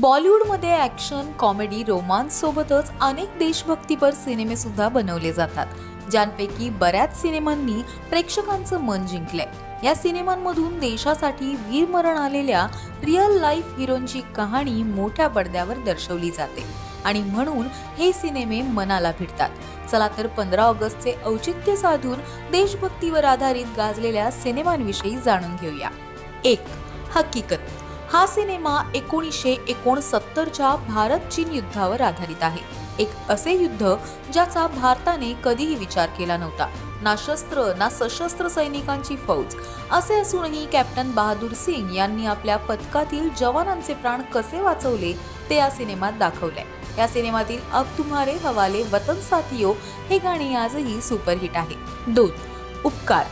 बॉलिवूडमध्ये action comedy रोमांससोबतच अनेक देशभक्तीपर सिनेमे सुद्धा बनवले जातात ज्यांपैकी बऱ्याच सिनेमांनी प्रेक्षकांचं मन जिंकलंय. या सिनेमांमधून देशासाठी वीरमरण आलेल्या रिअल लाईफ हिरोंची कहाणी मोठ्या पडद्यावर दर्शवली जाते. आणि म्हणून हे सिनेमे मनाला भिडतात. चला तर पंधरा ऑगस्टचे औचित्य साधून देशभक्तीवर आधारित गाजलेल्या सिनेमांविषयी जाणून घेऊया. एक हकीकत. हा सिनेमा एकोणीसशे एकोणसत्तरच्या भारत चीन युद्धावर आधारित आहे. एक असे युद्ध ज्याचा भारताने कधीही विचार केला नव्हता. ना शस्त्र ना सशस्त्र सैनिकांची फौज. असे असूनही कॅप्टन बहादूर सिंग यांनी आपल्या पथकातील जवानांचे प्राण कसे वाचवले ते या सिनेमात दाखवले या सिनेमातील अब तुम्हारे हवाले वतन साथियो हे गाणे आजही सुपरहिट आहे. दोन उपकार.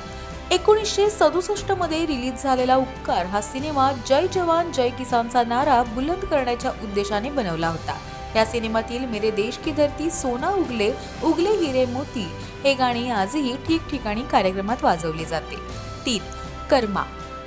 एकोणीसशे सदुसष्टमध्ये रिलीज झालेला उपकार हा सिनेमा जय जवान जय किसानचा नारा बुलंद करण्याच्या उद्देशाने बनवला होता. या सिनेमातील मेरे देश की धरती सोना उगले उगले हिरे मोती हे गाणे आजही ठिकठिकाणी कार्यक्रमात वाजवले जाते. तीन कर्मा.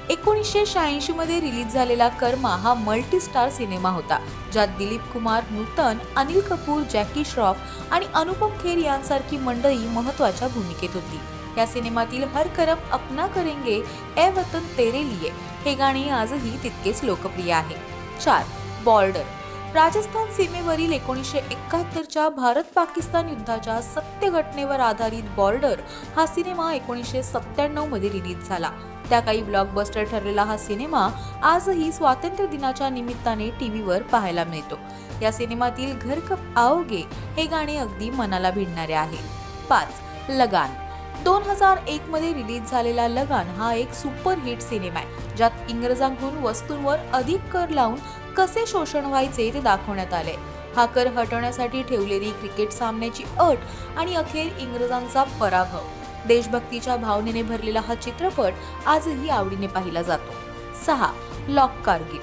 एकोणीसशे शहाऐंशी मध्ये रिलीज झालेला कर्मा हा मल्टी स्टार सिनेमा होता ज्यात दिलीप कुमार नूतन अनिल कपूर जॅकी श्रॉफ आणि अनुपम खेर यांसारखी मंडळी महत्त्वाच्या भूमिकेत होती. या सिनेमातील हर करम अपना करेंगे ए वतन तेरे लिए. हे गाणे आजही तितकेच लोकप्रिय आहे. चार बॉर्डर. राजस्थान सीमेवरील एकोणीसशे एकाहत्तरच्या भारत पाकिस्तान युद्धाच्या सत्य घटनेवर आधारित बॉर्डर हा सिनेमा एकोणीसशे सत्त्याण्णवमध्ये रिलीज झाला. त्या काही ब्लॉकबस्टर ठरलेला हा सिनेमा आजही स्वातंत्र्य दिनाच्या निमित्ताने टीव्हीवर पाहायला मिळतो. या सिनेमातील घर कप आओगे हे गाणे अगदी मनाला भिडणारे आहे. पाच लगान. दोन हजार एक मध्ये रिलीज झालेला लगान हा एक सुपरहिट सिनेमा आहे ज्यात इंग्रजांकडून वस्तूंवर अधिक कर लावून कसे शोषण व्हायचे ते दाखवण्यात आले. हा कर हटवण्यासाठी ठेवलेली क्रिकेट सामन्याची अट आणि अखेर इंग्रजांचा पराभव. देशभक्तीच्या भावनेने भरलेला हा चित्रपट आजही आवडीने पाहिला जातो. सहा लॉक कारगिल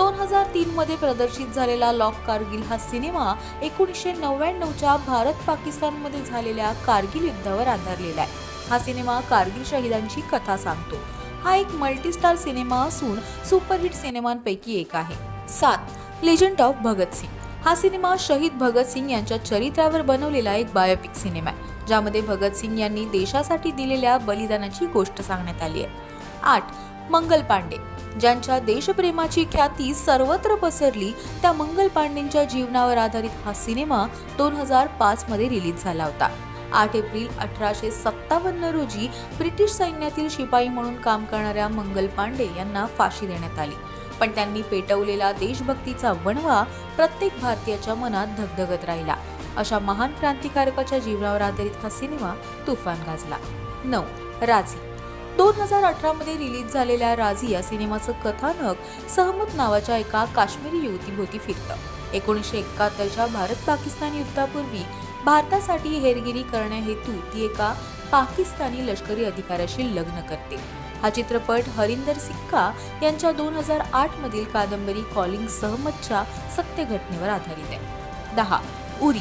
दोन हजार तीन मध्ये प्रदर्शित झालेला लॉक कारगिल हा सिनेमा एकोणीसशे नव्याण्णवच्या भारत पाकिस्तानमध्ये झालेल्या कारगिल युद्धावर आधारलेला आहे. हा सिनेमा कारगिल शहीदांची कथा सांगतो. हा एक मल्टीस्टार सिनेमा असून सुपरहिट सिनेमांपैकी एक आहे. सात लेजंड ऑफ भगत सिंग हा सिनेमा शहीद भगत सिंग यांच्या चरित्रावर बनवलेला एक बायोपिक सिनेमा आहे ज्यामध्ये भगत सिंग यांनी देशासाठी दिलेल्या बलिदानाची गोष्ट सांगण्यात आली आहे. आठ मंगल पांडे. ज्यांच्या देशप्रेमाची ख्याती सर्वत्र पसरली त्या मंगल पांडेंच्या जीवनावर आधारित हा सिनेमा दोन हजार पाच मध्ये रिलीज झाला होता. आठ एप्रिल अठराशे सत्तावन्न रोजी ब्रिटिश सैन्यातील शिपाई म्हणून काम करणाऱ्या मंगल पांडे यांना फाशी देण्यात आली. पण त्यांनी पेटवलेला देशभक्तीचा वणवा प्रत्येक भारतीयाच्या मनात धगधगत राहिला. अशा महान क्रांतिकारकाच्या जीवनावर आधारित हा सिनेमा तुफान गाजला. नऊ. राजी. दोन हजार अठरामध्ये रिलीज झालेल्या राझी या सिनेमाचं कथानक सहमत नावाच्या एका काश्मीरी युवतीभोवती फिरतं. एकोणीसशे एकाहत्तरच्या भारत पाकिस्तान युद्धापूर्वी भारतासाठी हेरगिरी करण्याहेतू ती एका पाकिस्तानी लष्करी अधिकाऱ्याशी लग्न करते. हा चित्रपट हरिंदर सिक्का यांच्या दोन हजार आठ मधील कादंबरी कॉलिंग सहमतच्या सत्य घटनेवर आधारित आहे. दहा. उरी.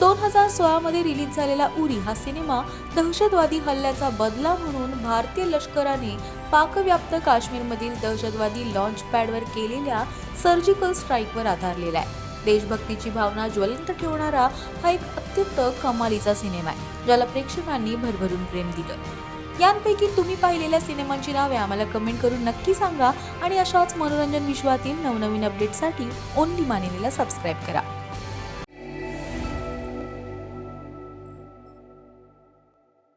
दोन हजार सोळामध्ये रिलीज झालेला उरी हा सिनेमा दहशतवादी हल्ल्याचा बदला म्हणून भारतीय लष्कराने पाकव्याप्त काश्मीरमधील दहशतवादी लॉन्च पॅडवर केलेल्या सर्जिकल स्ट्राईकवर आधारलेला आहे. देशभक्तीची भावना ज्वलंत ठेवणारा हा एक अत्यंत कमालीचा सिनेमा आहे ज्याला प्रेक्षकांनी भरभरून प्रेम दिलं. यांपैकी तुम्ही पाहिलेल्या सिनेमांची नावे आम्हाला कमेंट करून नक्की सांगा आणि अशाच मनोरंजन विश्वातील नवनवीन अपडेटसाठी ओनली मानिनीला सबस्क्राईब करा.